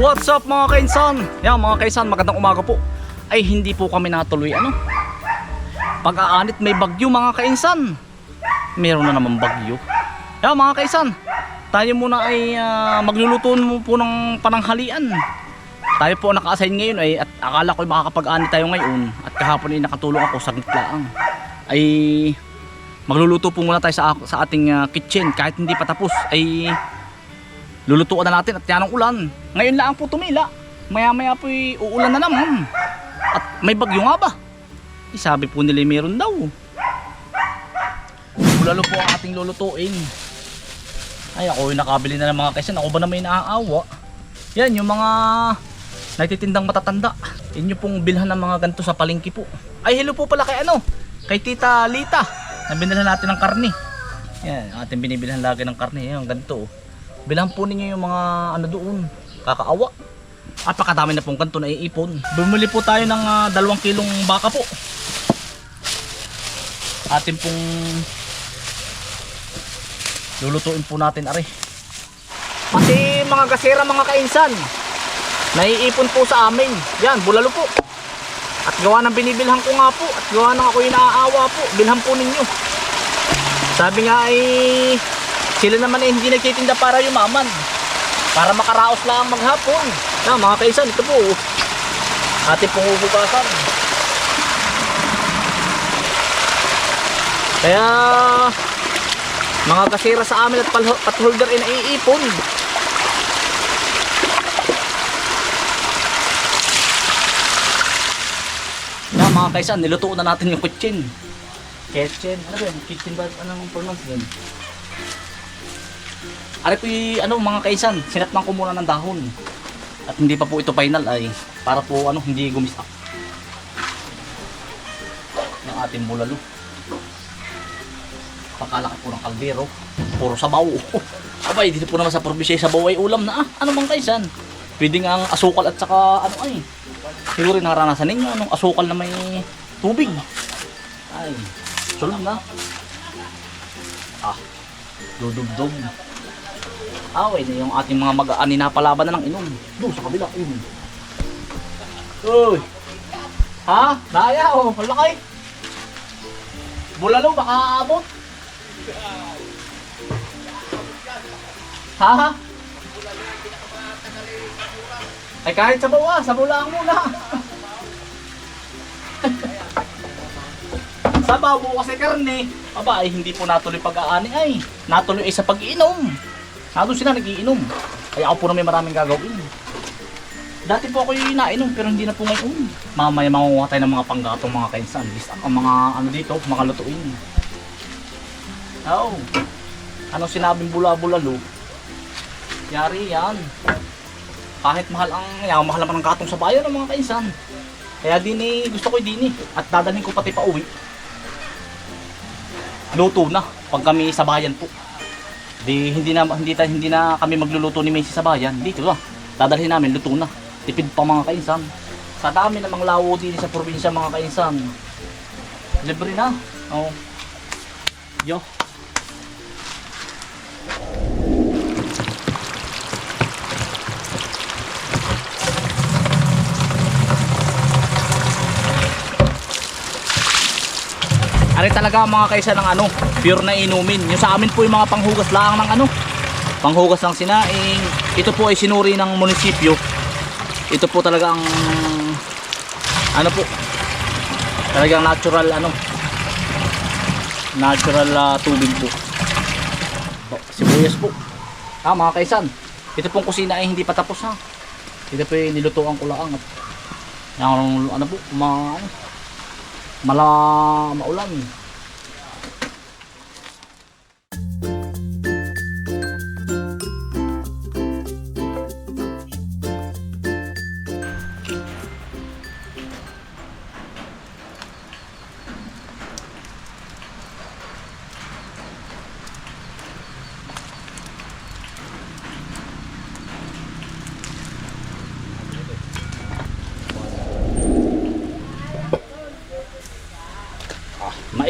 What's up mga kainsan? Yan mga kainsan, magandang umaga po. Ay hindi po kami natuloy ano. Pag-aanit may bagyo mga kainsan. Meron na naman bagyo. Yan mga kainsan, tayo muna ay ah, magluluto po ng pananghalian. Tayo po naka-assign ngayon ay at akala ko ay makakapag-anit tayo ngayon at kahapon ay nakatulong ako sa gitlaang. Ay magluluto po muna tayo sa, sa ating ah, kitchen kahit hindi pa tapos ay lulutuan na natin at yan ang ulan. Ngayon lang po tumila. Maya maya po uulan na naman. At may bagyo nga ba? Eh, sabi po nila meron daw. Bulalo po ang ating lulutuin. Ay ako yung nakabili na ng mga kaysan. Ako ba na may naaawa? Yan yung mga nagtitindang matatanda. Inyo pong bilhan ng mga ganito sa palengke po. Ay hello po pala kay ano? Kay Tita Lita. Nabinilhan natin ng karne. Yan, ating binibilhan lagi ng karne. Yan, ganito. oh. Bilhan po ninyo yung mga ano doon. Kakaawa. At pakadami na pong kanto na iipon. Bumili po tayo ng ah, dalawang kilong baka po. Atin pong lulutuin po natin are. Pati mga gasera mga kainsan. Naiipon po sa amin. Yan, bulalo po. At gawa ng binibilhan ko nga po. At gawa ng ako yung naaawa po. Bilhan po ninyo. Sabi nga ay sila naman ay hindi nagtitinda para yumaman. Para makaraos lang maghapon. Yan mga kaisan, ito po. Ating pong hubugasan. Kaya mga kasira sa amin at patholder ay naiipon. Yan mga kaisan, nilutuan na natin yung kitchen. Kitchen, ano ba yun? Kitchen ba? Anong pronounce yun? Ari po ano mga kaisan, sinatnan ko muna ng dahon. At hindi pa po ito final ay para po ano hindi gumistak. Yung ating bulalo. Pakalaki po ng kaldero. Puro sabaw. Abay, dito po naman sa probinsya sabaw ay ulam na ah. Ano bang kaisan? Pwede nga ang asukal at saka ano ay. Siguro naranasan ninyo anong asukal na may tubig. Ay, sulod na. Ah, dudugdog. Away na yung ating mga mag-aani na palaban na ng inom. Doon sa kabila, inom. Uy! Ha? Naya oh, malaki. Bulalo, baka aabot. Ha? Ay kahit sa bawa, sa lang muna. sa babo kasi karne, aba ay hindi po natuloy pag-aani ay. Natuloy ay sa pag-iinom. Nandun sila nagiinom. Kaya ako po na may maraming gagawin. Dati po ako yung inainom pero hindi na po ngayon. Mamaya mangunguha tayo ng mga panggatong mga kainsan. List ang mga ano dito, mga lutuin. Oh. Ano sinabing bula-bulalo? Yari yan. Kahit mahal ang, yan, mahal naman ang gatong sa bayan ng mga kainsan. Kaya din eh, gusto ko din eh. At dadalhin ko pati pa uwi. Luto na pag kami sa bayan po. Di hindi na hindi ta, hindi na kami magluluto ni Macy sa bayan. Dito ba? Dadalhin namin luto na. Tipid pa mga kainsan. Sa dami namang lawo din sa probinsya mga kainsan. Libre na. Oh. Yo. Ari talaga mga kaisa ng ano, pure na inumin. Yung sa amin po yung mga panghugas lang ng ano, panghugas ng sinaing. Ito po ay sinuri ng munisipyo. Ito po talaga ang ano po, talagang natural ano, natural ah, tubig po. Oh, Sibuyas po. Ah, mga kaisan, ito pong kusina ay hindi pa tapos ha. Ito po yung nilutuan ko lang at yung ano po, mga ano, mà lo mẫu lắm.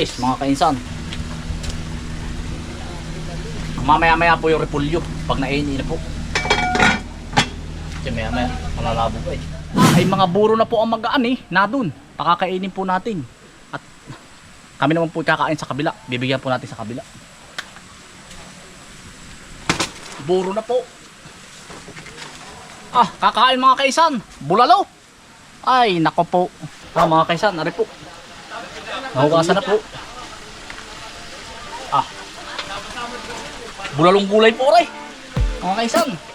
Mais mga kainsan mamaya maya po yung repulyo pag naini na po Diyan maya maya, malalabo pa eh. Ay mga buro na po ang magaan eh, na dun. Pakakainin po natin. At kami naman po kakain sa kabila. Bibigyan po natin sa kabila. Buro na po. Ah, kakain mga kaisan. Bulalo. Ay, nako po. Ah, mga kaisan, nari po. Nahugasan na po. Ah. Bulalong gulay po, ray. Mga kaisan.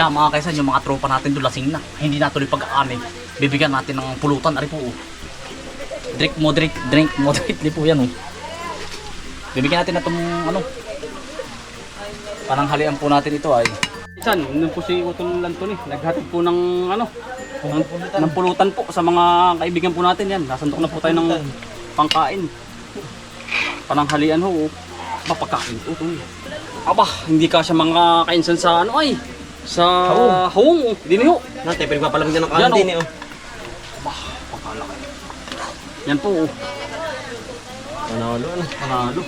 Yan mga kaisan, yung mga tropa natin doon lasing na. Hindi natuloy pag-aani. Bibigyan natin ng pulutan. Ari po. oh. Drink moderate, drink moderately po yan. Oh. Bibigyan natin na itong ano. Parang halian po natin ito ay. Minsan, nung po si Utol Lanton eh, naghatid po ng ano, ng, ng pulutan po sa mga kaibigan po natin yan. Nasandok na po tayo ng pangkain. Pananghalian ho, oh. mapagkain po ito. Aba, hindi ka siya mga kainsan sa ano ay, sa hawong. Hindi niyo. Nante, pero papalamig na ng Yan, kanan oh. din eh. oh. Pakalaki. Yan po, oh. Panalo, ano. panalo.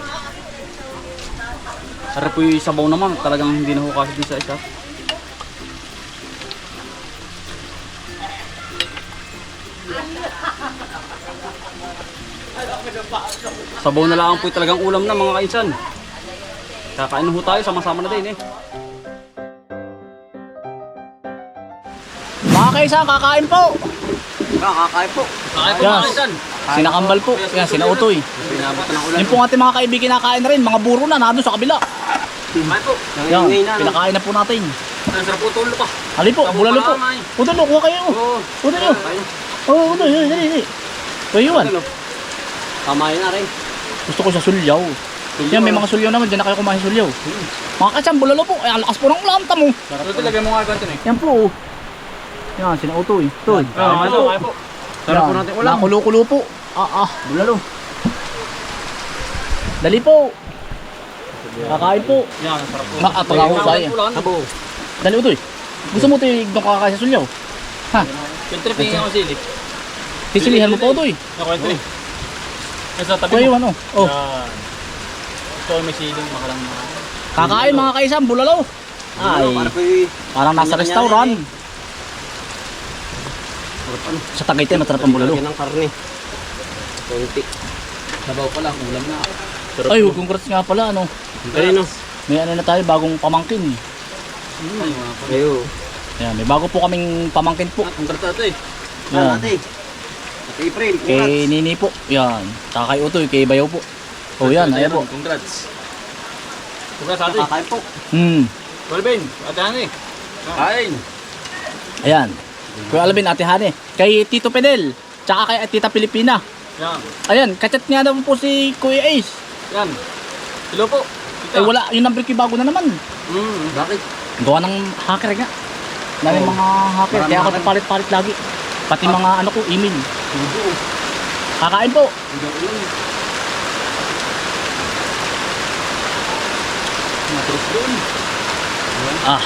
Sarap po yung sabaw naman, talagang hindi na ho kasi din sa isa. Sabaw na lang po talagang ulam na mga kainsan. Kakain ho tayo, sama-sama na din eh. Mga kaisan, kakain po. Kakakain po. Kakain po Yes. mga kainsan. Sinakambal po. Yan, sinautoy. Pinabot na ng ulan. Yung po ating mga kaibigan nakain na rin. Mga buro na, nandun sa kabila. Kakain po. Yan, Nangingay na. pinakain na po natin. Ang sarap po tulo pa. Hali po, Tabo bulalo pa po. lang, ay. Udol, kuha kayo. Oo. Udol nyo. Oo, udol, dali, dali, dali. Kuya Iwan, Kamain na rin. gusto ko sa sulyaw. Yan, may mga sulyaw naman. Diyan na kayo kumain sulyaw. Mga katsam, bulalo po. Ay, ang lakas po ng ulam, tamo. Ito lagay mo nga ganito eh. Yan po. oh. Yan, sinautoy. Toy. Ah, Yan po. po. Sarap po natin ulam. Nakulo-kulo po. Ah, ah, bulalo. Dali po. Kakain po. Yan, sarap po. Ma- ah, pag-ahusay. Abo. Dali utoy. Gusto mo tayo doon kakain sa sulyaw? Ha? Yung trip yung ako sili. Sisilihan mo po utoy. Ako yung trip. Nasa tabi mo. Iwan, oh. Oh. Yan. Ito may siling makalang mga. Kakain mga kaisam, bulalo. Ay, yung... parang nasa Kanya-kanya restaurant. rin Sa Tagaytay, masarap ang bulalo. Lagyan ng karne. Konti. Sabaw pala, ulam na. Ay, congrats nga pala, ano. Kanino? May ano na tayo, bagong pamangkin. Ay, mga po. Ayo. Yan, may bago po kaming pamangkin po. Ang ito eh. Yan. Ate. Ate April. Kay Congrats. Nini po. Yan. Saka kay Utoy, kay Bayaw po. Oh, yan, ayan po. Congrats. Congrats ate. Kakain po. Hmm. Colvin, ate Hani. Kain. Ayan. Kuya Alvin, Ate Hane. Kay Tito Pedel. Tsaka kay Tita Pilipina. Yan. Ayan, kachat nga daw po si Kuya Ace. Yan. Hello po. Eh wala, yung number ko bago na naman. Hmm, bakit? Gawa ng hacker nga. Dami Oo. mga hacker. Marami Kaya ako hacker. palit-palit lagi. Pati mga ano ko, email. Kakain po. Matros doon. Ah,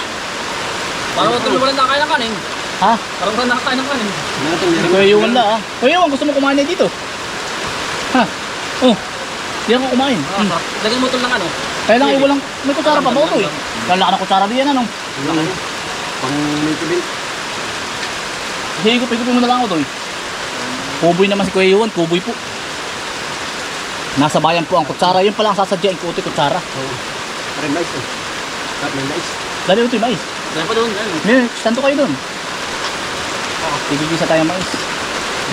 Parang tuloy wala nakakain ng kanin. Ha? Parang wala nakakain ng kanin. Kuya Yuan la ah. Kuya Yuan, gusto mo kumain na dito? Ha? Oh. Di ako kumain. Ah, Hmm. sarap. Lagyan mo ito ng ano. Kaya lang iwalang, may kutsara pa ba ito eh? Lalaki na kutsara diyan ano? Pang multibil. Higop-higopin mo na lang ako to eh. Kuboy naman si Kuya Yuan, kuboy po. Nasa bayan po ang kutsara. Yun pala ang sasadyain ko ito kutsara. Pare mais eh. Sarap ng mais. Dali ito yung mais. Kaya pa doon. Ano? May, santo kayo dun. Tigigisa tayo ng mais.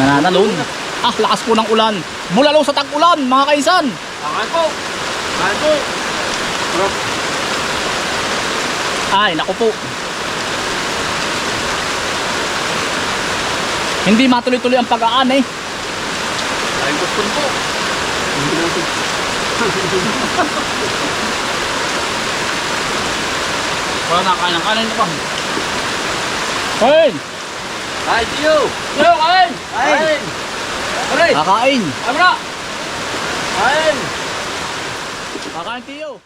Nananalon. Ah, lakas po ng ulan. Bulalo sa tag-ulan, mga kaisan. Kain po. Kain po. Ay, naku po. Hindi matuloy-tuloy ang pag-aan eh. Kain po po. Wala nakakain ng kanin na pa. Kain! Kain tiyo! Tiyo, kain! Kain! Pare! Kakain! Kain na! Kain! Kakain tiyo!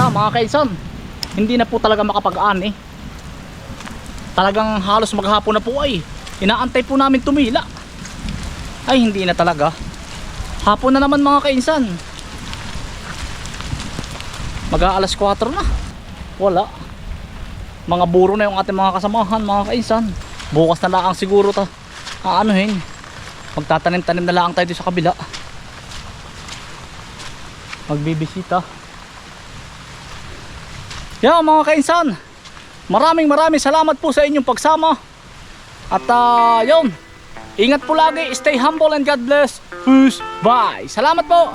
Yeah, mga kaisan, hindi na po talaga makapag-ani. Talagang halos maghapon na po ay inaantay po namin tumila. Ay hindi na talaga. Hapon na naman mga kainsan. Mag alas 4 na. Wala. Mga buro na yung ating mga kasamahan mga kainsan. Bukas na lang siguro ta. Aanuhin. Magtatanim-tanim na lang tayo sa kabila. Magbibisita. Yan mga kainsan. Maraming maraming salamat po sa inyong pagsama. At ah, yun. Ingat po lagi. Stay humble and God bless. Peace. Bye. Salamat po.